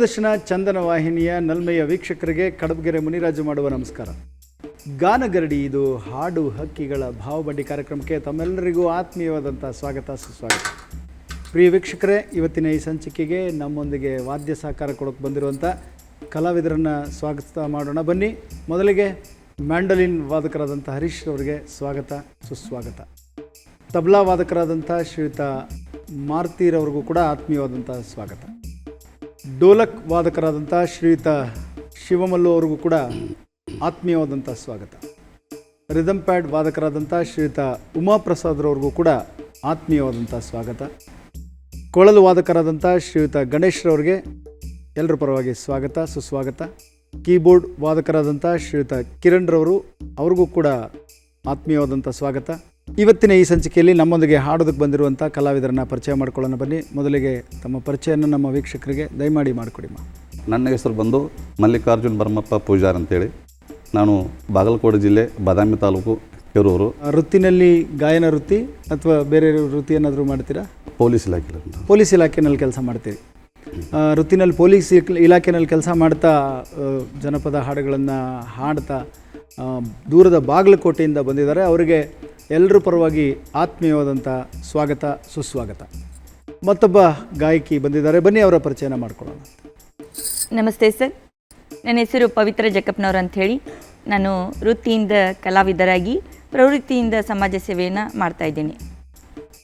ದೂರದರ್ಶನ ಚಂದನ ವಾಹಿನಿಯ ನಲ್ಮೆಯ ವೀಕ್ಷಕರಿಗೆ ಕಡಬಗೆರೆ ಮುನಿರಾಜು ಮಾಡುವ ನಮಸ್ಕಾರ. ಗಾನಗರಡಿ, ಇದು ಹಾಡು ಹಕ್ಕಿಗಳ ಭಾವಬಡ್ಡಿ ಕಾರ್ಯಕ್ರಮಕ್ಕೆ ತಮ್ಮೆಲ್ಲರಿಗೂ ಆತ್ಮೀಯವಾದಂಥ ಸ್ವಾಗತ, ಸುಸ್ವಾಗತ. ಪ್ರಿಯ ವೀಕ್ಷಕರೇ, ಇವತ್ತಿನ ಈ ಸಂಚಿಕೆಗೆ ನಮ್ಮೊಂದಿಗೆ ವಾದ್ಯ ಸಹಕಾರ ಕೊಡೋಕೆ ಬಂದಿರುವಂಥ ಕಲಾವಿದರನ್ನು ಸ್ವಾಗತ ಮಾಡೋಣ. ಬನ್ನಿ, ಮೊದಲಿಗೆ ಮ್ಯಾಂಡಲಿನ್ ವಾದಕರಾದಂಥ ಹರೀಶ್ ಅವರಿಗೆ ಸ್ವಾಗತ, ಸುಸ್ವಾಗತ. ತಬ್ಲಾ ವಾದಕರಾದಂಥ ಶ್ರೀಯುತ ಮಾರುತಿರವ್ರಿಗೂ ಕೂಡ ಆತ್ಮೀಯವಾದಂಥ ಸ್ವಾಗತ. ಡೋಲಕ್ ವಾದಕರಾದಂಥ ಶ್ರೀಯುತ ಶಿವಮಲ್ಲು ಅವ್ರಿಗೂ ಕೂಡ ಆತ್ಮೀಯವಾದಂಥ ಸ್ವಾಗತ. ರಿದಮ್ ಪ್ಯಾಡ್ ವಾದಕರಾದಂಥ ಶ್ರೀಯುತ ಉಮಾಪ್ರಸಾದ್ರವ್ರಿಗೂ ಕೂಡ ಆತ್ಮೀಯವಾದಂಥ ಸ್ವಾಗತ. ಕೊಳಲು ವಾದಕರಾದಂಥ ಶ್ರೀಯುತ ಗಣೇಶ್ರವ್ರಿಗೆ ಎಲ್ಲರ ಪರವಾಗಿ ಸ್ವಾಗತ, ಸುಸ್ವಾಗತ. ಕೀಬೋರ್ಡ್ ವಾದಕರಾದಂಥ ಶ್ರೀಯುತ ಕಿರಣ್ರವರು ಅವ್ರಿಗೂ ಕೂಡ ಆತ್ಮೀಯವಾದಂಥ ಸ್ವಾಗತ. ಇವತ್ತಿನ ಈ ಸಂಚಿಕೆಯಲ್ಲಿ ನಮ್ಮೊಂದಿಗೆ ಹಾಡೋದಕ್ಕೆ ಬಂದಿರುವಂಥ ಕಲಾವಿದರನ್ನ ಪರಿಚಯ ಮಾಡ್ಕೊಳ್ಳೋಣ ಬನ್ನಿ. ಮೊದಲಿಗೆ ತಮ್ಮ ಪರಿಚಯನ ನಮ್ಮ ವೀಕ್ಷಕರಿಗೆ ದಯಮಾಡಿ ಮಾಡಿಕೊಡಿ ಮಾ. ನನ್ನ ಹೆಸರು ಬಂದು ಮಲ್ಲಿಕಾರ್ಜುನ್ ಭರಮಪ್ಪ ಪೂಜಾರ್ ಅಂತೇಳಿ. ನಾನು ಬಾಗಲಕೋಟೆ ಜಿಲ್ಲೆ ಬಾದಾಮಿ ತಾಲೂಕು ಕೆರೂರು. ವೃತ್ತಿನಲ್ಲಿ ಗಾಯನ ವೃತ್ತಿ ಅಥವಾ ಬೇರೆ ವೃತ್ತಿ ಏನಾದರೂ ಮಾಡ್ತೀರಾ? ಪೊಲೀಸ್ ಇಲಾಖೆ ಪೊಲೀಸ್ ಇಲಾಖೆನಲ್ಲಿ ಕೆಲಸ ಮಾಡ್ತೀರಿ. ಆ, ವೃತ್ತಿನಲ್ಲಿ ಪೊಲೀಸ್ ಇಕ್- ಇಲಾಖೆನಲ್ಲಿ ಕೆಲಸ ಮಾಡ್ತಾ ಆ, ಜನಪದ ಹಾಡುಗಳನ್ನು ಹಾಡ್ತಾ ಆ, ದೂರದ ಬಾಗಲಕೋಟೆಯಿಂದ ಬಂದಿದ್ದಾರೆ. ಅವರಿಗೆ ಎಲ್ಲರ ಪರವಾಗಿ ಆತ್ಮೀಯವಾದಂಥ ಸ್ವಾಗತ ಸುಸ್ವಾಗತ. ಮತ್ತೊಬ್ಬ ಗಾಯಕಿ ಬಂದಿದ್ದಾರೆ. ಬನ್ನಿ ಅವರ ಪರಿಚಯನ ಮಾಡ್ಕೊಳ್ಳೋಣ. ನಮಸ್ತೆ ಸರ್. ನನ್ನ ಹೆಸರು ಪವಿತ್ರ ಜಕ್ಕಪ್ಪನವ್ರು ಅಂಥೇಳಿ. ನಾನು ವೃತ್ತಿಯಿಂದ ಕಲಾವಿದರಾಗಿ ಪ್ರವೃತ್ತಿಯಿಂದ ಸಮಾಜ ಸೇವೆಯನ್ನು ಮಾಡ್ತಾ ಇದ್ದೀನಿ.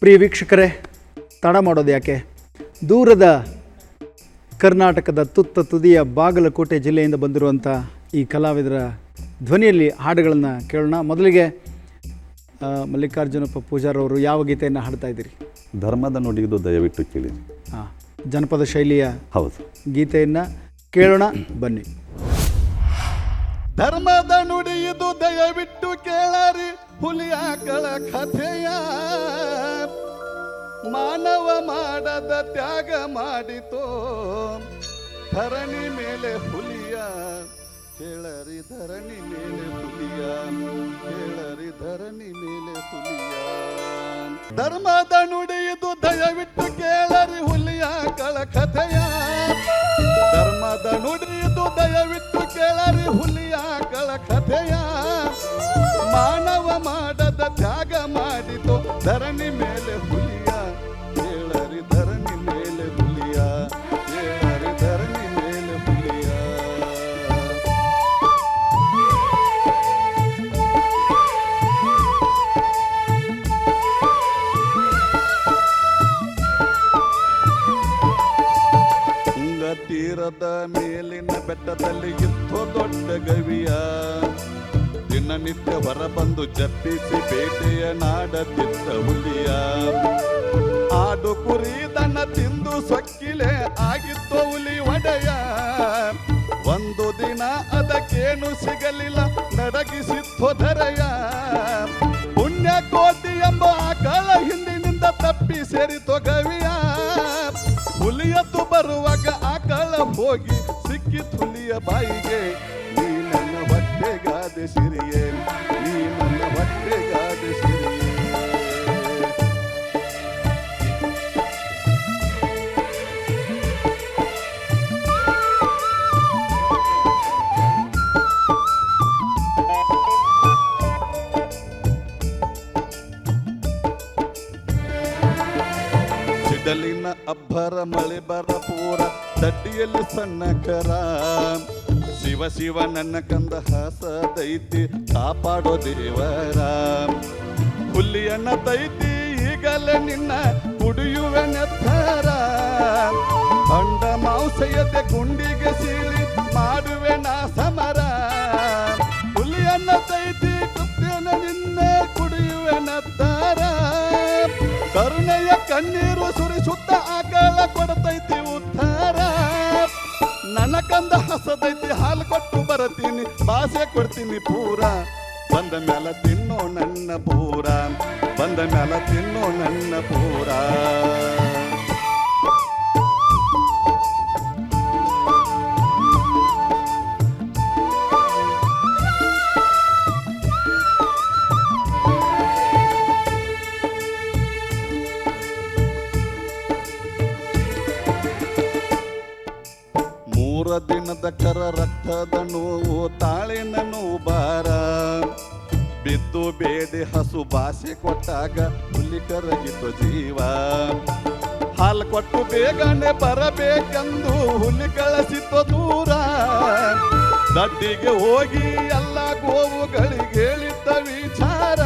ಪ್ರಿಯ ವೀಕ್ಷಕರೇ ತಡ ಮಾಡೋದು ಯಾಕೆ? ದೂರದ ಕರ್ನಾಟಕದ ತುತ್ತ ತುದಿಯ ಬಾಗಲಕೋಟೆ ಜಿಲ್ಲೆಯಿಂದ ಬಂದಿರುವಂಥ ಈ ಕಲಾವಿದರ ಧ್ವನಿಯಲ್ಲಿ ಹಾಡುಗಳನ್ನು ಕೇಳೋಣ. ಮೊದಲಿಗೆ ಮಲ್ಲಿಕಾರ್ಜುನಪ್ಪ ಪೂಜಾರವರು ಯಾವ ಗೀತೆಯನ್ನು ಹಾಡ್ತಾ ಇದ್ದೀರಿ? ಧರ್ಮದ ನುಡಿಯುವುದು ದಯವಿಟ್ಟು ಕೇಳಿ ಹಾಂ ಜನಪದ ಶೈಲಿಯ ಹೌದು. ಗೀತೆಯನ್ನು ಕೇಳೋಣ ಬನ್ನಿ. ಧರ್ಮದ ನುಡಿಯುದು ದಯವಿಟ್ಟು ಕೇಳರಿ ಹುಲಿಯಾಕಳ ಕಥೆಯ. ಮಾನವ ಮಾಡದ ತ್ಯಾಗ ಮಾಡಿತೋ. ಧರಣಿ ಮೇಲೆ ಹುಲಿಯ ಕೇಳರಿ ಧರಣಿ ಮೇಲೆ ಹುಲಿಯ ಕೇಳರಿ ಧರಣಿ ಮೇಲೆ ಹುಲಿಯ ಧರ್ಮದ ನುಡಿಯುದು ದಯವಿಟ್ಟು ಕೇಳರಿ ಹುಲಿಯಾಕಳ ಕಥೆಯ ಧರ್ಮದ ನುಡಿಯಿದು ದಯವಿಟ್ಟು ಕೇಳರಿ ಹುಲಿಯ ಕಳ ಕಥೆಯ ಮಾನವ ಮಾಡದ ತ್ಯಾಗ ಮಾಡಿತು ಧರಣಿ ಮೇಲೆ ಹುಲಿಯ. ತೀರದ ಮೇಲಿನ ಬೆಟ್ಟದಲ್ಲಿ ಇತ್ತು ದೊಡ್ಡ ಗವಿಯ. ದಿನನಿತ್ಯ ಹೊರಬಂದು ಜಪ್ಪಿಸಿ ಬೇಟೆಯ ನಾಡತಿದ್ದ ಹುಲಿಯ. ಆಡು ಕುರಿ ದನ ತಿಂದು ಸೊಕ್ಕಿಲೆ ಆಗಿತ್ತು ಹುಲಿ ಒಡೆಯ. ಒಂದು ದಿನ ಅದಕ್ಕೇನು ಸಿಗಲಿಲ್ಲ, ನಡಗಿಸಿತ್ತು ಧರೆಯ. ಪುಣ್ಯ ಕೋಟಿ ಎಂಬ ಆಕಳ ಹಿಂದಿನಿಂದ ತಪ್ಪಿ ಸೇರಿತು ಗವಿಯ ಹೋಗಿ ಸಿಕ್ಕಿ ತುಳಿಯ ಬಾಯಿಗೆ ಸಿಡಲಿನ ಅಬ್ಬರ ಮಳೆ ಬರ ಪೂರ ದಡ್ಡಿಯಲ್ಲಿ ಸಣ್ಣ ಕರ. ಶಿವ ಶಿವ ನನ್ನ ಕಂದ ಹಾಸ ದೈತಿ ಕಾಪಾಡೋ ದೇವರ. ಹುಲಿಯನ್ನ ದೈತಿ ಈಗಲೇ ನಿನ್ನ ಕುಡಿಯುವ ನೆತ್ತರ. ಅಂಡ ಮಾಂಸಯತೆ ಗುಂಡಿಗೆ ಸೀಳಿ ಮಾಡುವೆ ನಾ ಸಮರ. ಹುಲಿಯನ್ನ ದೈತಿ ಕಣ್ಣೀರು ಸುರಿಸುತ್ತ ಆಕಳ ಕೊಡತೈತಿ ಉದ್ಧಾರ. ನನ್ನ ಕಂದ ಹಸದೈತಿ ಹಾಲು ಕೊಟ್ಟು ಬರತೀನಿ, ಭಾಷೆ ಕೊಡ್ತೀನಿ ಪೂರ. ಬಂದ ಮ್ಯಾಲ ತಿನ್ನೋ ನನ್ನ ಪೂರ, ಬಂದ ಮ್ಯಾಲ ತಿನ್ನೋ ನನ್ನ ಪೂರ. ಭಾಷೆ ಕೊಟ್ಟಾಗ ಹುಲಿ ಕರಗಿತು ಜೀವ. ಹಾಲು ಕೊಟ್ಟು ಬೇಗನೆ ಬರಬೇಕೆಂದು ಹುಲಿ ಕಳಿಸಿತು ದೂರ. ದಡ್ಡಿಗೆ ಹೋಗಿ ಎಲ್ಲ ಗೋವುಗಳಿಗೆ ಹೇಳಿದ್ದ ವಿಚಾರ.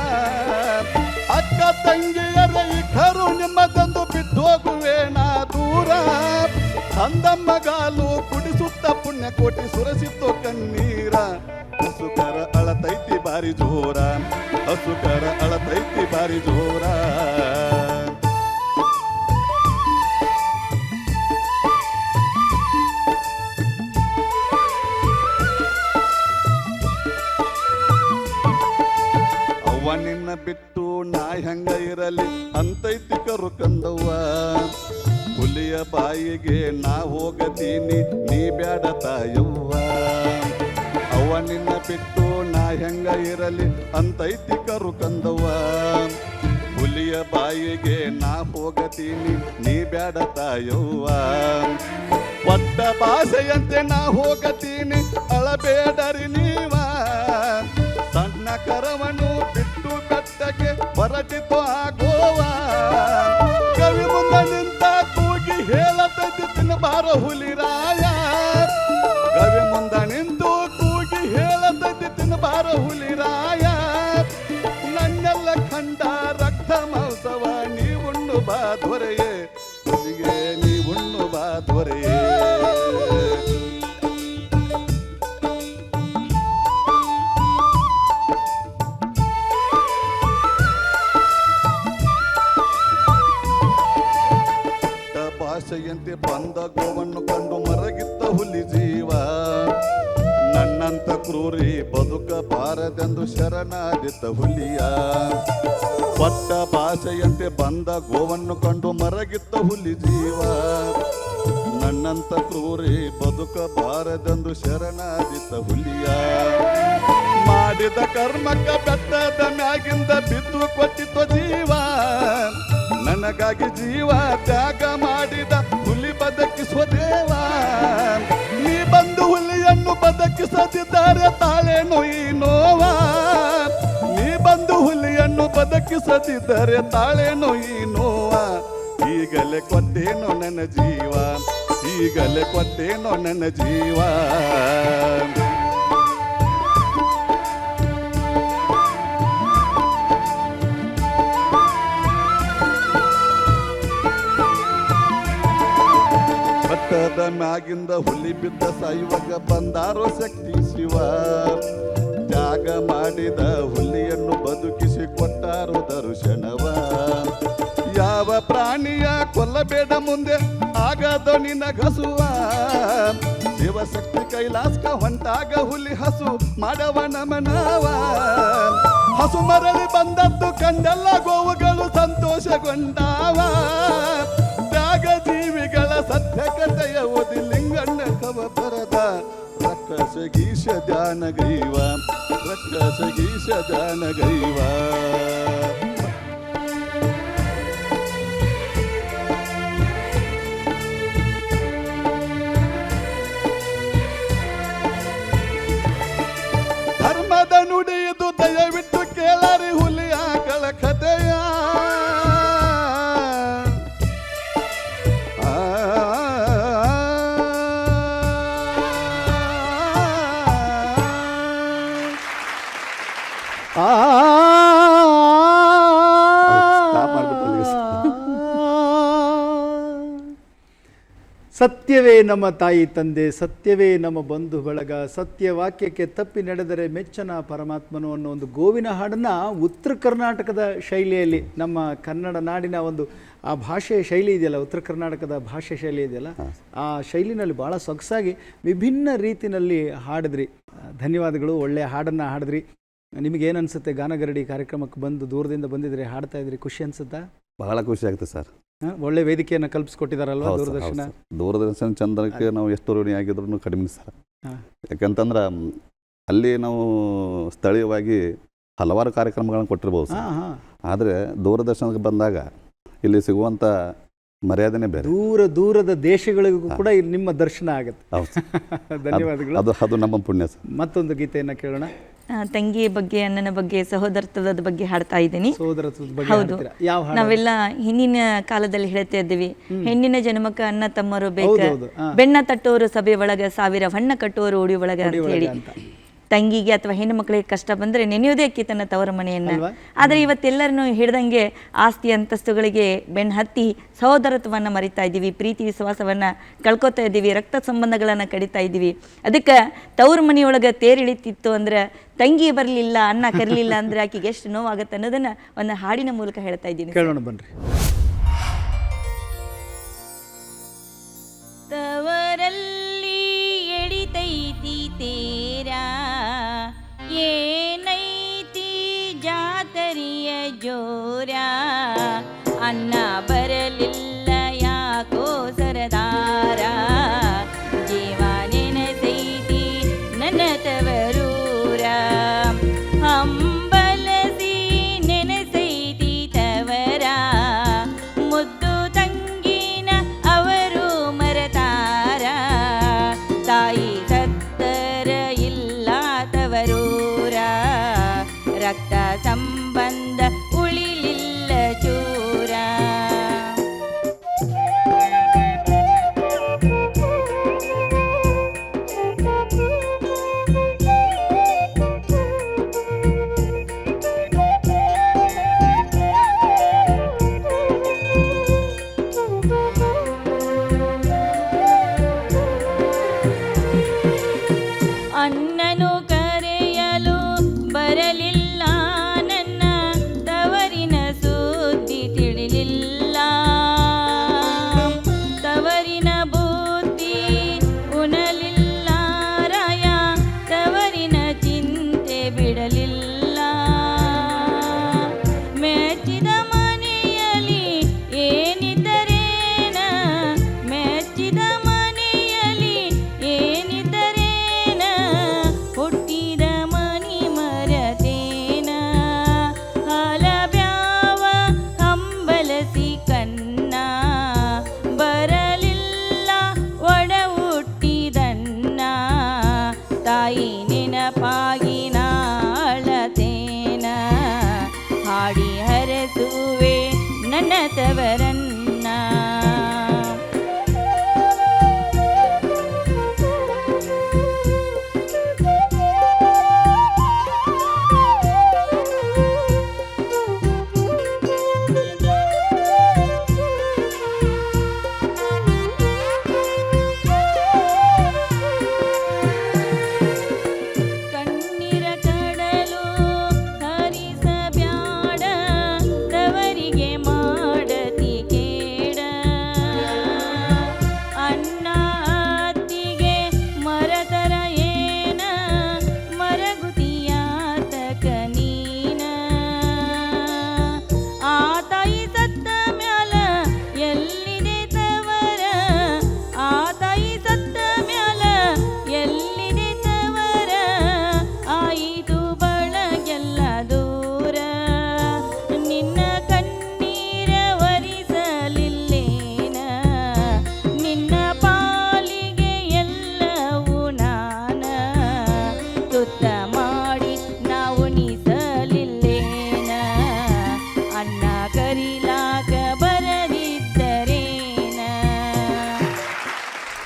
ಅಕ್ಕ ತಂಗಿಯರ ಇಖರು ನಿಮ್ಮದೊಂದು ಬಿದ್ದೋಗುವೇನ ದೂರ. ಅಂದಮ್ಮ ಗಾಲು ಕುಡಿಸುತ್ತ ಪುಣ್ಯ ಕೋಟಿ ಸುರಸಿತ್ತು ಕಣ್ಣೀರ. ಹಸುಕರ ಅಳತೈತಿ ಬಾರಿ ಜೋರ ಹಸುಕರ ಅಳತೈತಿ ಬಾರಿ ಜೋರ ಅವ್ವ ನೀ ಬ್ಯಾಡ ತಾಯವ್ವ ಒಟ್ಟ ಭಾಷೆಯಂತೆ ನಾ ಹೋಗತೀನಿ, ಅಳಬೇಡರಿ ನೀವ. ಸಣ್ಣ ಕರವನು ಬಿಟ್ಟು ಕಟ್ಟಕ್ಕೆ ಹೊರಟಿತು ಆಗೋವ. ಗೋವ ಕವಿ ಮುಂದ ನಿಂತ ಕೂಗಿ ಹೇಳತೈತಿ, ತಿನ್ನಬಾರ ಹುಲಿರಾಯ ನನಗಾಗಿ ಜೀವ, ತ್ಯಾಗ ಮಾಡಿದ ಹುಲಿ ಬದುಕಿಸುವ ದೇವ. ನೀ ಬಂದು ಹುಲಿಯನ್ನು ಬದುಕಿಸದಿದ್ದಾರೆ ತಾಳೇನು ಈ ನೋವ. ನೀ ಬಂದು ಹುಲಿಯನ್ನು ಬದುಕಿಸದಿದ್ದಾರೆ ತಾಳೇನು ಈ ನೋವ. ಈಗಲೇ ಕೊಟ್ಟೇನೋ ನನ್ನ ಜೀವ, ಈಗಲೇ ಕೊಟ್ಟೇನೋ ನನ್ನ ಜೀವ. ಬೆಟ್ಟದ ಮ್ಯಾಗಿಂದ ಹುಲಿ ಬಿದ್ದ ಸೈವಗ ಬಂದಾರೋ ಶಕ್ತಿ ಶಿವ. ತ್ಯಾಗ ಮಾಡಿದ ಹುಲಿಯನ್ನು ಬದುಕಿಸಿ ಕೊಟ್ಟಾರೋ ದರ್ಶನವ. ಯಾವ ಪ್ರಾಣಿಯ ಕೊಲ್ಲಬೇಡ ಮುಂದೆ ಆಗದೋ ನಿನ್ನ ಗಸುವ ಶಿವಶಕ್ತಿ ಕೈಲಾಸ್ಕ ಹೊಂಟಾಗ ಹುಲಿ ಹಸು ಮಾಡವ ನಮನವ ಹಸು ಮರಳಿ ಬಂದದ್ದು ಕಂಡೆಲ್ಲ ಗೋವುಗಳು ಸಂತೋಷಗೊಂಡಾವ. ಕಥೆಯ ಓದಿ ಲಿಂಗಣ್ಣ ಕವ ಬರದ ರಕ್ಕಸ ಗೀಶ ಧ್ಯಾನ ಗೈವ ರಕ್ಕಸ ಗೀಶ ಧ್ಯಾನ ಗೈವ ಸತ್ಯವೇ ನಮ್ಮ ತಾಯಿ ತಂದೆ ಸತ್ಯವೇ ನಮ್ಮ ಬಂಧು ಬಳಗ ಸತ್ಯ ವಾಕ್ಯಕ್ಕೆ ತಪ್ಪಿ ನಡೆದರೆ ಮೆಚ್ಚನ ಪರಮಾತ್ಮನು ಅನ್ನೋ ಒಂದು ಗೋವಿನ ಹಾಡನ್ನು ಉತ್ತರ ಕರ್ನಾಟಕದ ಶೈಲಿಯಲ್ಲಿ ನಮ್ಮ ಕನ್ನಡ ನಾಡಿನ ಒಂದು ಆ ಭಾಷೆಯ ಶೈಲಿ ಇದೆಯಲ್ಲ ಉತ್ತರ ಕರ್ನಾಟಕದ ಭಾಷೆ ಶೈಲಿ ಇದೆಯಲ್ಲ ಆ ಶೈಲಿನಲ್ಲಿ ಭಾಳ ಸೊಗಸಾಗಿ ವಿಭಿನ್ನ ರೀತಿಯಲ್ಲಿ ಹಾಡಿದ್ರಿ. ಧನ್ಯವಾದಗಳು ಒಳ್ಳೆಯ ಹಾಡನ್ನು ಹಾಡಿದ್ರಿ. ನಿಮಗೇನು ಅನಿಸುತ್ತೆ ಗಾನಗರಡಿ ಕಾರ್ಯಕ್ರಮಕ್ಕೆ ಬಂದು ದೂರದಿಂದ ಬಂದಿದ್ರೆ ಹಾಡ್ತಾ ಇದ್ರಿ ಖುಷಿ ಅನಿಸುತ್ತಾ? ಬಹಳ ಖುಷಿ ಆಗುತ್ತೆ ಸರ್? ಒಳ್ಳೆ ವೇದಿಕೆಯನ್ನು ಕಲ್ಪಿಸ್ಕೊಟ್ಟಿದಾರಲ್ವಾ ದೂರದರ್ಶನ? ದೂರದರ್ಶನ ಚಂದ್ರಕ್ಕೆ ನಾವು ಎಷ್ಟು ಋಣಿ ಆಗಿದ್ರು ಕಡಿಮೆ ಸರ್. ಯಾಕಂತಂದ್ರೆ ಅಲ್ಲಿ ನಾವು ಸ್ಥಳೀಯವಾಗಿ ಹಲವಾರು ಕಾರ್ಯಕ್ರಮಗಳನ್ನು ಕೊಟ್ಟಿರ್ಬೋದು ಸರ್. ಆದರೆ ದೂರದರ್ಶನಕ್ಕೆ ಬಂದಾಗ ಇಲ್ಲಿ ಸಿಗುವಂಥ ಮರ್ಯಾದೆನೇ ಬೇರೆ. ದೂರ ದೂರದ ದೇಶಗಳಿಗೂ ಕೂಡ ಇಲ್ಲಿ ನಿಮ್ಮ ದರ್ಶನ ಆಗುತ್ತೆ. ಧನ್ಯವಾದಗಳು. ಅದು ಅದು ನಮ್ಮ ಪುಣ್ಯ ಸರ್. ಮತ್ತೊಂದು ಗೀತೆಯನ್ನು ಕೇಳೋಣ. ತಂಗಿ ಬಗ್ಗೆ ಅಣ್ಣನ ಬಗ್ಗೆ ಸಹೋದರತ್ವದ ಬಗ್ಗೆ ಹಾಡ್ತಾ ಇದ್ದೀನಿ. ಹೌದು? ನಾವೆಲ್ಲ ಹಿಂದಿನ ಕಾಲದಲ್ಲಿ ಹೇಳ್ತಾ ಇದ್ದೀವಿ. ಹೆಣ್ಣಿನ ಜನ್ಮಕ್ಕ ಅಣ್ಣ ತಮ್ಮರು ಬೇಕ. ಬೆಣ್ಣ ತಟ್ಟೋರು ಸಭೆ ಒಳಗ ಸಾವಿರ ಹಣ್ಣ ಕಟ್ಟೋರು ಉಡಿ ಒಳಗ ಅಂತ. ಹೇಳಿ. ತಂಗಿಗೆ ಅಥವಾ ಹೆಣ್ಣು ಮಕ್ಕಳಿಗೆ ಕಷ್ಟ ಬಂದ್ರೆ ನೆನೆಯೋದೇ ಅಕ್ಕಿ ತನ್ನ ತವರ ಮನೆಯನ್ನ. ಆದರೆ ಇವತ್ತೆಲ್ಲರನ್ನು ಹಿಡ್ದಂಗೆ ಆಸ್ತಿ ಅಂತಸ್ತುಗಳಿಗೆ ಬೆನ್ ಹತ್ತಿ ಸಹೋದರತ್ವವನ್ನು ಮರಿತಾ ಇದ್ದೀವಿ ಪ್ರೀತಿ ವಿಶ್ವಾಸವನ್ನ ಕಳ್ಕೊತಾ ಇದ್ದೀವಿ ರಕ್ತ ಸಂಬಂಧಗಳನ್ನ ಕಡಿತಾ ಇದ್ದೀವಿ. ಅದಕ್ಕೆ ತವರು ಮನೆಯೊಳಗೆ ತೇರಿಳಿತಿತ್ತು ಅಂದ್ರೆ ತಂಗಿ ಬರಲಿಲ್ಲ ಅನ್ನ ಕರೀಲಿಲ್ಲ ಅಂದರೆ ಆಕೆಗೆ ಎಷ್ಟು ನೋವಾಗುತ್ತೆ ಅನ್ನೋದನ್ನ ಒಂದು ಹಾಡಿನ ಮೂಲಕ ಹೇಳ್ತಾ ಇದ್ದೀನಿ ಕೇಳೋಣ ಬನ್ರಿ. ತವರಲ್ಲಿ ಏನೈತಿ ಜಾತರಿಯ ಜೋರ ಅನ್ನ ಬರಲಿಲ್ಲ ಅಣ್ಣನು ನನ್ನ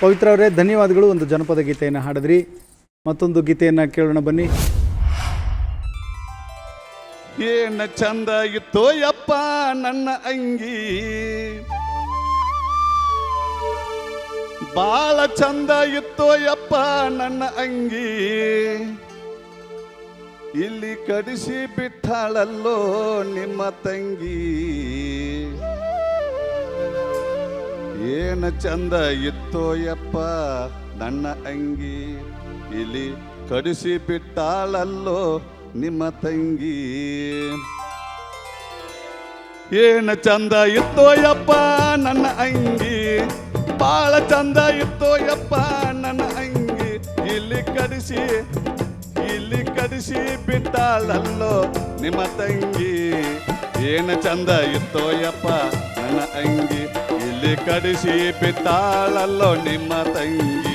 ಪವಿತ್ರ ಅವರೇ ಧನ್ಯವಾದಗಳು. ಒಂದು ಜನಪದ ಗೀತೆಯನ್ನು ಹಾಡಿದ್ರಿ. ಮತ್ತೊಂದು ಗೀತೆಯನ್ನು ಕೇಳೋಣ ಬನ್ನಿ. ಏನ ಚಂದ ಇತ್ತೋ ಯಪ್ಪ ನನ್ನ ಅಂಗಿ. ಬಾಳ ಚಂದ ಇತ್ತೋ ಯಪ್ಪ ನನ್ನ ಅಂಗಿ. ಇಲ್ಲಿ ಕಡಿಸಿ ಬಿಟ್ಟಾಳಲ್ಲೋ ನಿಮ್ಮ ತಂಗಿ. ಏನ ಚಂದ ಇತ್ತೋ ಯಪ್ಪ ನನ್ನ ಅಂಗಿ, ಇಲ್ಲಿ ಕಡಿಸಿ ಬಿಟ್ಟಾಳಲ್ಲೋ ನಿಮ್ಮ ತಂಗಿ. ಏನ ಚಂದ ಇತ್ತೋ ಯಪ್ಪ ನನ್ನ ಅಂಗಿ, ಬಾಳ ಚಂದ ಇತ್ತೋ ಯಪ್ಪ ನನ್ನ ಅಂಗಿ. ಇಲ್ಲಿ ಕಡಿಸಿ ಇಲ್ಲಿ ಕಡಿಸಿ ಬಿಟ್ಟಾಳಲ್ಲೋ ನಿಮ್ಮ ತಂಗಿ. ಏನ ಚಂದ ಇತ್ತೋ ಯಪ್ಪ ನನ್ನ ಅಂಗಿ ಇಲ್ಲಿ ಕಡಿಸಿ ಬಿಟ್ಟಾಳಲ್ಲೋ ನಿಮ್ಮ ತಂಗಿ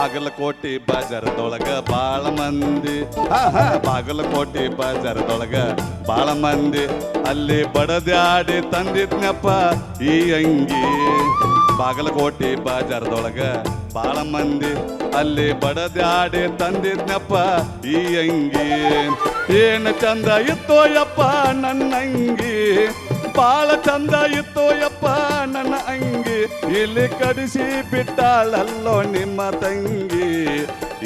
ಬಾಗಲಕೋಟೆ ಬಜಾರದೊಳಗ ಬಾಳ ಮಂದಿ. ಆಹಾ, ಬಾಗಲಕೋಟೆ ಬಜಾರದೊಳಗ ಬಾಳ ಮಂದಿ. ಅಲ್ಲಿ ಬಡದ್ಯಾಡಿ ತಂದಿದ್ನಪ್ಪ ಈ ಅಂಗಿ. ಬಾಗಲಕೋಟೆ ಬಜಾರದೊಳಗ ಬಾಳ ಮಂದಿ. ಅಲ್ಲಿ ಬಡದ್ಯಾಡಿ ತಂದಿದ್ನಪ್ಪ ಈ ಅಂಗಿ. ಏನು ಚಂದ ಇತ್ತೋಯಪ್ಪ ನನ್ನ ಅಂಗಿ. ಬಾಳ ಚಂದ ಇತ್ತೋಯಪ್ಪ ನನ್ನ ಅಂಗಿ. ಇಲ್ಲಿ ಕಡಿಸಿ ಬಿಟ್ಟಾಳಲ್ಲೋ ನಿಮ್ಮ ತಂಗಿ.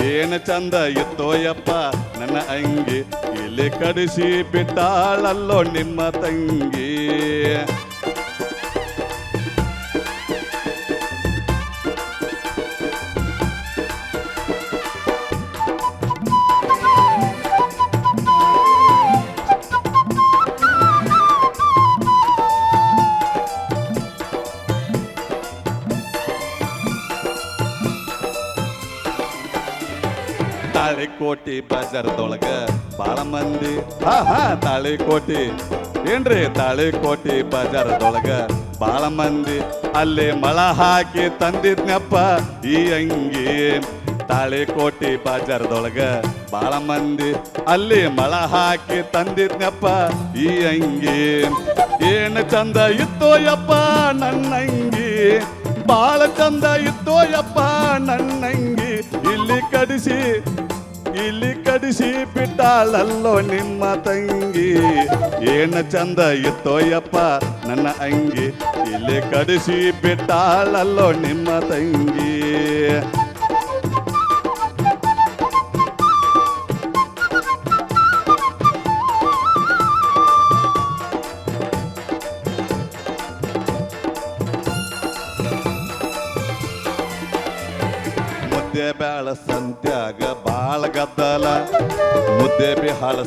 ಏನು ಚಂದ ಇತ್ತೋಯಪ್ಪ ನನ್ನ ಅಂಗಿ. ಇಲ್ಲಿ ಕಡಿಸಿ ಬಿಟ್ಟಾಳಲ್ಲೋ ನಿಮ್ಮ ತಂಗಿ. ತಾಳಿಕೋಟಿ ಬಜಾರದೊಳಗ ಬಾಳ ಮಂದಿ. ಹಾ ಹಾ ತಾಳಿಕೋಟಿ ಏನ್ರಿ ತಾಳಿಕೋಟಿ ಬಜಾರದೊಳಗ ಬಾಳ ಮಂದಿ. ಅಲ್ಲಿ ಮಳ ಹಾಕಿ ತಂದಿದ್ನಪ್ಪ ಈ ಅಂಗಿ. ತಾಳಿಕೋಟಿ ಬಜಾರದೊಳಗ ಬಾಳ ಮಂದಿ. ಅಲ್ಲಿ ಮಳ ಹಾಕಿ ತಂದಿದ್ನಪ್ಪ ಈ ಅಂಗಿ. ಏನು ಚಂದ ಇತ್ತೋಯಪ್ಪ ನನ್ನ ಅಂಗಿ ಬಾಳ ಚಂದ ಇತ್ತೋಯಪ್ಪ ನನ್ನ ನನ್ನಂಗಿ. ಇಲ್ಲಿ ಕಡಿಸಿ ಇಲ್ಲಿ ಕಡಿಸಿ ಬಿಟ್ಟಾಳಲ್ಲೋ ನಿಮ್ಮ ತಂಗಿ. ಏನ ಚಂದ ಇತ್ತೋಯಪ್ಪ ನನ್ನ ಅಂಗಿ. ಇಲ್ಲಿ ಕಡಿಸಿ ಬಿಟ್ಟಾಳಲ್ಲೋ ನಿಮ್ಮ ತಂಗಿ.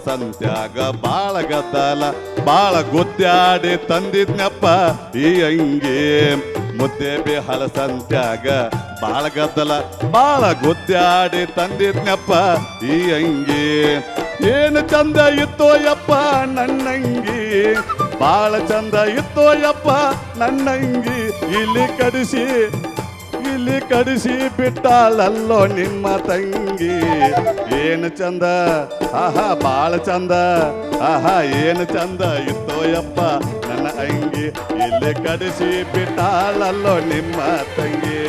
ಸಂತ್ಯಾಗ ಬಾಳ ಗದ್ದಲ, ಬಾಳ ಗುದ್ದಾಡಿ ತಂದಿದ್ನಪ್ಪ ಈ ಅಂಗಿ. ಮುದ್ದೆ ಬಿಹಾಳ ಸಂತ್ಯಾಗ ಬಾಳ ಗದ್ದಲ, ಬಾಳ ಗುದ್ದಾಡಿ ತಂದಿದ್ನಪ್ಪ ಈ ಅಂಗಿ. ಏನು ಚಂದ ಇತ್ತೋ ಯಪ್ಪ ನನ್ನಂಗಿ, ಬಾಳ ಚಂದ ಇತ್ತೋ ಯಪ್ಪ ನನ್ನಂಗಿ. ಇಲ್ಲಿ ಕಡಿಸಿ ಇಲ್ಲಿ ಕಡಿಸಿ ಬಿಟ್ಟಾಳಲ್ಲೋ ನಿಮ್ಮ ತಂಗಿ ಏನು ಚಂದ ಆಹಾ ಬಾಳ ಚಂದ ಆಹಾ ಏನು ಚಂದ ಇತ್ತೋ ಯಪ್ಪ ನನ್ನ ಅಂಗಿ ಇಲ್ಲಿ ಕಡಿಸಿ ಬಿಟ್ಟಾಳಲ್ಲೋ ನಿಮ್ಮ ತಂಗಿ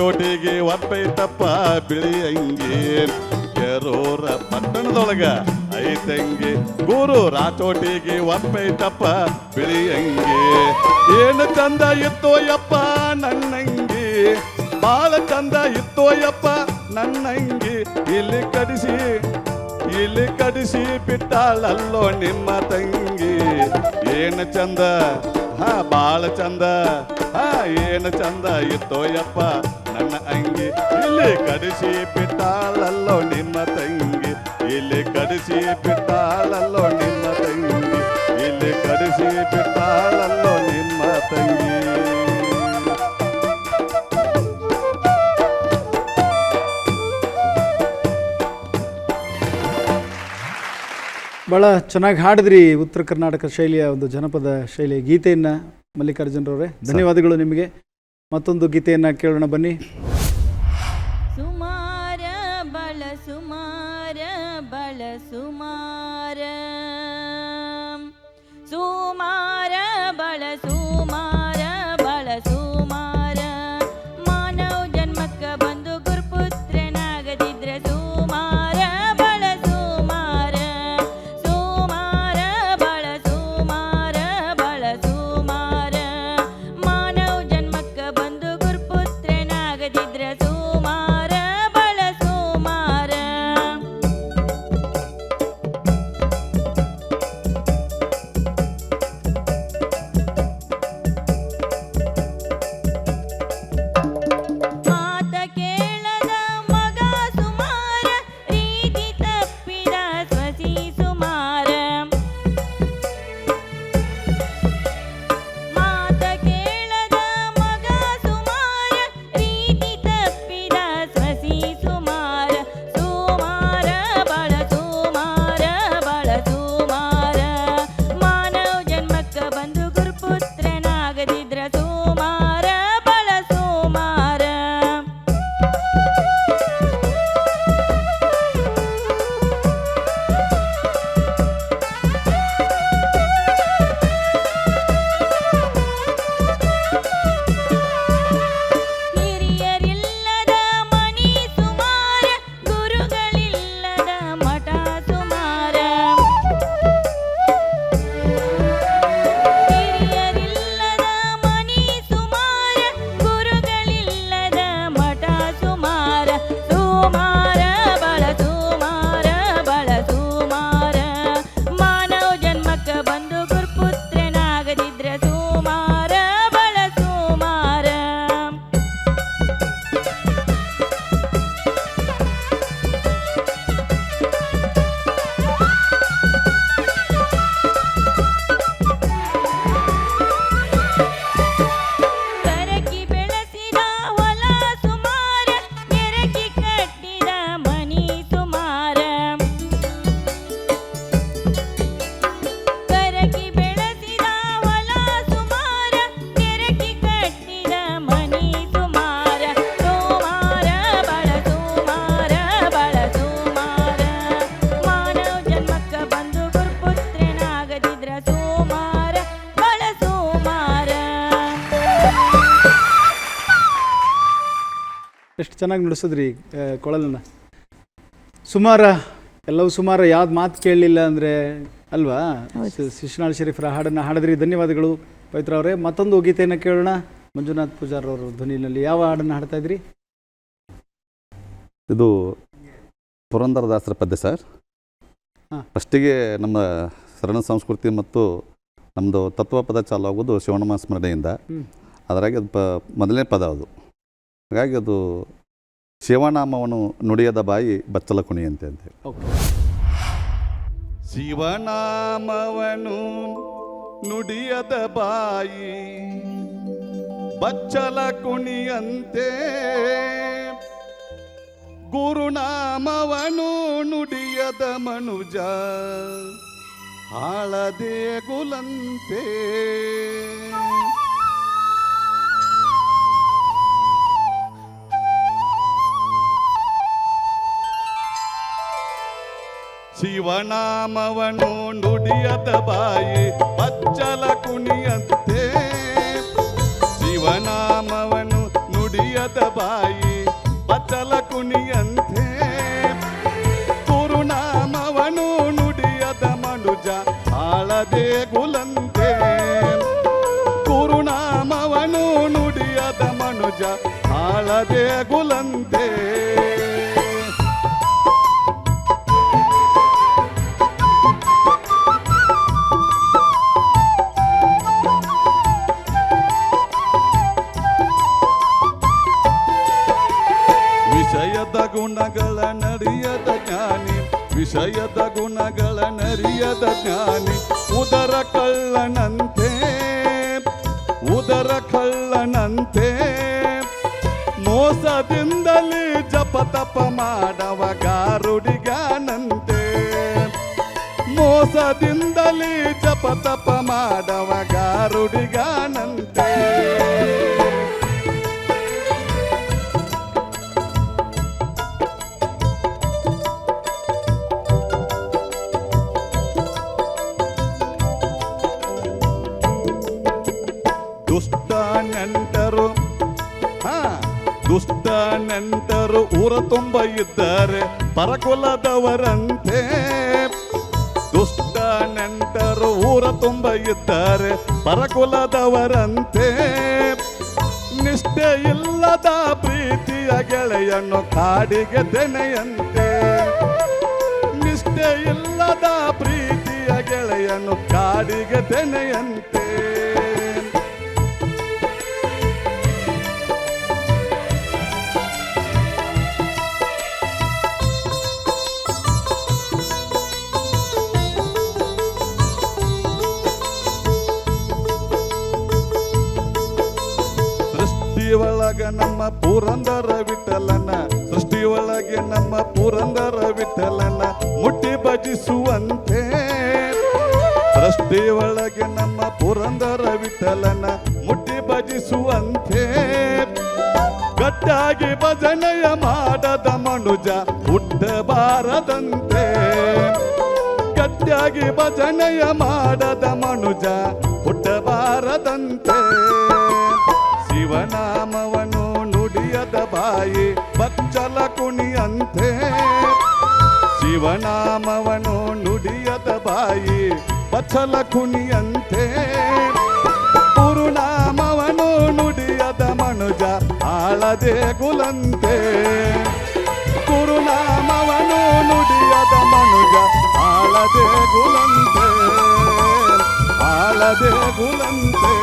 ಗುರು ರಾಚೋಟಿಗೆ ಒಪ್ಪೈತಪ್ಪ ಬಿಳಿ ಅಂಗಿ. ಕೆರೂರ ಪಟ್ಟಣದೊಳಗ ಐತಂಗಿ. ಗುರು ರಾಚೋಟಿಗೆ ಒಪ್ಪೈತಪ್ಪ ಬಿಳಿ ಅಂಗಿ. ಏನು ಚಂದ ಇತ್ತೋಯಪ್ಪ ನನ್ನಂಗಿ. ಬಾಳ ಚಂದ ಇತ್ತೋ ಯಪ್ಪ ನನ್ನಂಗಿ. ಇಲ್ಲಿ ಕಡಿಸಿ ಇಲ್ಲಿ ಕಡಿಸಿ ಬಿಟ್ಟಾಳಲ್ಲೋ ನಿಮ್ಮ ತಂಗಿ. ಏನು ಚಂದ? ಹಾ, ಬಾಳ ಚಂದ. ಹಾ, ಏನು ಚಂದ ಇತ್ತೋ ಯಪ್ಪ ನನ್ನ ಅಂಗಿ. ಇಲ್ಲಿ ಕಡಿಸಿ ಬಿಟ್ಟಾಳಲ್ಲೋ ನಿಮ್ಮ ತಂಗಿ. ಇಲ್ಲಿ ಕಡಿಸಿ ಬಿಟ್ಟಾಳಲ್ಲೋ ನಿಮ್ಮ ತಂಗಿ. ಇಲ್ಲಿ ಕಡಿಸಿ ಬಿಟ್ಟಾಳಲ್ಲೋ ನಿಮ್ಮ ತಂಗಿ. ಭಾಳ ಚೆನ್ನಾಗಿ ಹಾಡಿದ್ರಿ ಉತ್ತರ ಕರ್ನಾಟಕ ಶೈಲಿಯ ಒಂದು ಜನಪದ ಶೈಲಿಯ ಗೀತೆಯನ್ನು ಮಲ್ಲಿಕಾರ್ಜುನರವರೇ ಧನ್ಯವಾದಗಳು ನಿಮಗೆ. ಮತ್ತೊಂದು ಗೀತೆಯನ್ನು ಕೇಳೋಣ ಬನ್ನಿ. my ಚೆನ್ನಾಗಿ ನುಡಿಸಿದ್ರಿ ಕೊಳಲನ್ನ. ಸುಮಾರ ಎಲ್ಲವೂ ಸುಮಾರು ಯಾವ್ದು ಮಾತು ಕೇಳಲಿಲ್ಲ ಅಂದರೆ ಅಲ್ವಾ? ಶಿಶುನಾಳ್ ಶರೀಫ್ರ ಹಾಡನ್ನು ಹಾಡಿದ್ರಿ. ಧನ್ಯವಾದಗಳು ಪವಿತ್ರ ಅವರೇ. ಮತ್ತೊಂದು ಗೀತೆಯನ್ನು ಕೇಳೋಣ. ಮಂಜುನಾಥ್ ಪೂಜಾರ್ ಅವರು ಧ್ವನಿಯಲ್ಲಿ ಯಾವ ಹಾಡನ್ನು ಹಾಡ್ತಾ ಇದ್ರಿ? ಇದು ಪುರಂದರದಾಸರ ಪದ್ಯ ಸರ್. ಹಾ. ಫಸ್ಟಿಗೆ ನಮ್ಮ ಶರಣ ಸಂಸ್ಕೃತಿ ಮತ್ತು ನಮ್ಮದು ತತ್ವ ಪದ ಚಾಲು ಆಗೋದು ಶಿವನಮ ಸ್ಮರಣೆಯಿಂದ. ಅದರಾಗಿ ಅದು ಪ ಮೊದಲನೇ ಪದ ಅದು. ಹಾಗಾಗಿ ಅದು ಶಿವನಾಮವನ್ನು ನುಡಿಯದ ಬಾಯಿ ಬಚ್ಚಲ ಕುಣಿಯಂತೆ ಅಂತೇಳಿ ಓಕೆ ಶಿವನಾಮವನು ನುಡಿಯದ ಬಾಯಿ ಬಚ್ಚಲ ಕುಣಿಯಂತೆ ಗುರುನಾಮವನು ನುಡಿಯದ ಮನುಜ ಆಳದೇ ಗುಲಂತೆ ಶಿವನಾಮವನು ನುಡಿಯದ ಬಾಯಿ ಬಚ್ಚಲ ಕುಣಿಯಂತೆ ಶಿವನಾಮವನು ನುಡಿಯದ ಬಾಯಿ ಬಚ್ಚಲ ಕುಣಿಯಂತೆ ಗುರುನಾಮವನು ನುಡಿಯದ ಮನುಜ ಹಾಳದೆ ಗುಲಂತೆ ಗುರುನಾಮವನು ನುಡಿಯದ ಮನುಜ ಹಾಳದೆ ಗುಲಂತೆ ಗುಣಗಳ ನರಿಯದ ಜ್ಞಾನಿ ವಿಷಯದ ಗುಣಗಳ ನರಿಯದ ಜ್ಞಾನಿ ಉದರ ಕಳ್ಳನಂತೆ ಉದರ ಕಳ್ಳನಂತೆ ಮೋಸದಿಂದಲೇ ಜಪ ತಪ ಮಾಡವ ಗಾರುಡಿಗಾನಂತೆ ಮೋಸದಿಂದಲೇ ಜಪ ತಪ ಮಾಡವ ಗಾರುಡಿಗಾನಂತೆ ನೆಂಟರು ಊರ ತುಂಬ ಇದ್ದಾರೆ, ಪರಕುಲದವರಂತೆ. ದುಷ್ಟ ನೆಂಟರು ಊರ ತುಂಬ ಇದ್ದಾರೆ, ಪರಕುಲದವರಂತೆ. ನಿಷ್ಠೆ ಇಲ್ಲದ ಪ್ರೀತಿಯ ಗೆಳೆಯನ್ನು ಕಾಡಿಗೆ ತೆನೆಯಂತೆ. ನಿಷ್ಠೆ ಇಲ್ಲದ ಪ್ರೀತಿಯ ಗೆಳೆಯನ್ನು ಕಾಡಿಗೆ ತೆನೆಯಂತೆ. ಸೃಷ್ಟಿಯೊಳಗ ನಮ್ಮ ಪುರಂದರ ವಿಠಲನ, ಸೃಷ್ಟಿಯೊಳಗೆ ನಮ್ಮ ಪುರಂದರ ವಿಠಲನ ಮುಟ್ಟಿ ಭಜಿಸುವಂತೆ. ಸೃಷ್ಟಿಯೊಳಗೆ ನಮ್ಮ ಪುರಂದರ ವಿಠಲನ ಮುಟ್ಟಿ ಭಜಿಸುವಂತೆ. ಗಟ್ಟಾಗಿ ಭಜನೆಯ ಮಾಡದ ಮನುಜ ಹುಟ್ಟಬಾರದಂತೆ. ಗಟ್ಟಿಯಾಗಿ ಭಜನೆಯ ಮಾಡದ ಮನುಜ ಹುಟ್ಟಬಾರದಂತೆ. ಶಿವನಾಮವನು ನುಡಿಯದ ಬಾಯಿ ಬಚ್ಚಲ ಕುಣಿಯಂತೆ ಶಿವನಾಮವನು ನುಡಿಯದ ಬಾಯಿ ಬಚ್ಚಲ ಕುಣಿಯಂತೆ ಗುರುನಾಮವನು ನುಡಿಯದ ಮನುಜ ಆಳದೆ ಗುಲಂತೆ ಗುರುನಾಮವನು ನುಡಿಯದ ಮನುಜ ಆಳದೆ ಗುಲಂತೆ ಆಳದೆ ಗುಲಂತೆ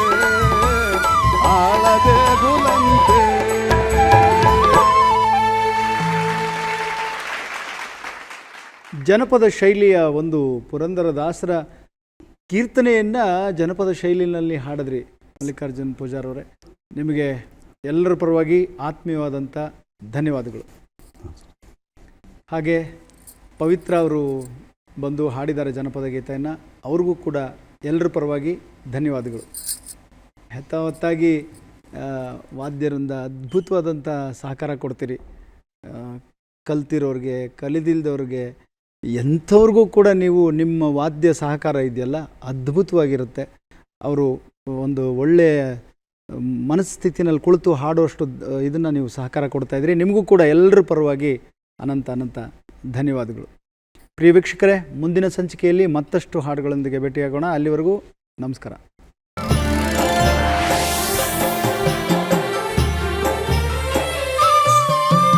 ಜನಪದ ಶೈಲಿಯ ಒಂದು ಪುರಂದರದಾಸರ ಕೀರ್ತನೆಯನ್ನು ಜನಪದ ಶೈಲಿನಲ್ಲಿ ಹಾಡಿದ್ರಿ ಮಲ್ಲಿಕಾರ್ಜುನ್ ಪೂಜಾರವರೇ ನಿಮಗೆ ಎಲ್ಲರ ಪರವಾಗಿ ಆತ್ಮೀಯವಾದಂಥ ಧನ್ಯವಾದಗಳು. ಹಾಗೆ ಪವಿತ್ರ ಅವರು ಬಂದು ಹಾಡಿದ್ದಾರೆ ಜನಪದ ಗೀತೆಯನ್ನು, ಅವ್ರಿಗೂ ಕೂಡ ಎಲ್ಲರ ಪರವಾಗಿ ಧನ್ಯವಾದಗಳು. ಹೆತ್ತಾವತ್ತಾಗಿ ವಾದ್ಯರಿಂದ ಅದ್ಭುತವಾದಂಥ ಸಹಕಾರ ಕೊಡ್ತೀರಿ. ಕಲ್ತಿರೋರಿಗೆ, ಕಲಿದಿಲ್ದವ್ರಿಗೆ ಎಂಥವ್ರಿಗೂ ಕೂಡ ನೀವು ನಿಮ್ಮ ವಾದ್ಯ ಸಹಕಾರ ಇದೆಯಲ್ಲ, ಅದ್ಭುತವಾಗಿರುತ್ತೆ. ಅವರು ಒಂದು ಒಳ್ಳೆಯ ಮನಸ್ಥಿತಿನಲ್ಲಿ ಕುಳಿತು ಹಾಡುವಷ್ಟು ಇದನ್ನು ನೀವು ಸಹಕಾರ ಕೊಡ್ತಾ ಇದ್ದೀರಿ. ನಿಮಗೂ ಕೂಡ ಎಲ್ಲರ ಪರವಾಗಿ ಅನಂತ ಅನಂತ ಧನ್ಯವಾದಗಳು. ಪ್ರಿಯ ವೀಕ್ಷಕರೇ, ಮುಂದಿನ ಸಂಚಿಕೆಯಲ್ಲಿ ಮತ್ತಷ್ಟು ಹಾಡುಗಳೊಂದಿಗೆ ಭೇಟಿಯಾಗೋಣ. ಅಲ್ಲಿವರೆಗೂ ನಮಸ್ಕಾರ.